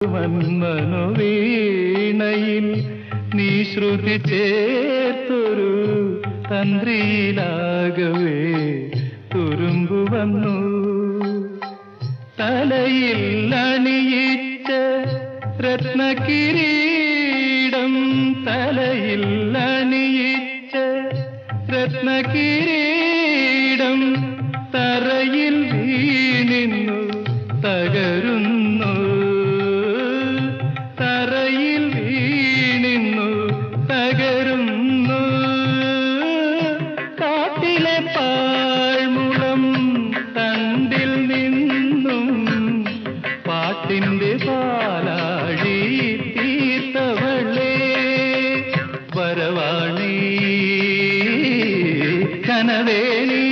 മന്മനുവീണയിൽ നീ ശ്രുതി ചേർത്തൊരു തന്ത്രിയിലാകവേ തുരുമ്പു വന്നു. തലയിൽ അണിയിച്ച രത്നകിരീടം തലയിൽ അണിയിച്ച രത്നകിരീടം തറയിൽ വീണിന്നു തകരു നാട്ടിന്റെ പാലാഴി തീർത്തവളേ വരവാണി കനവേണീ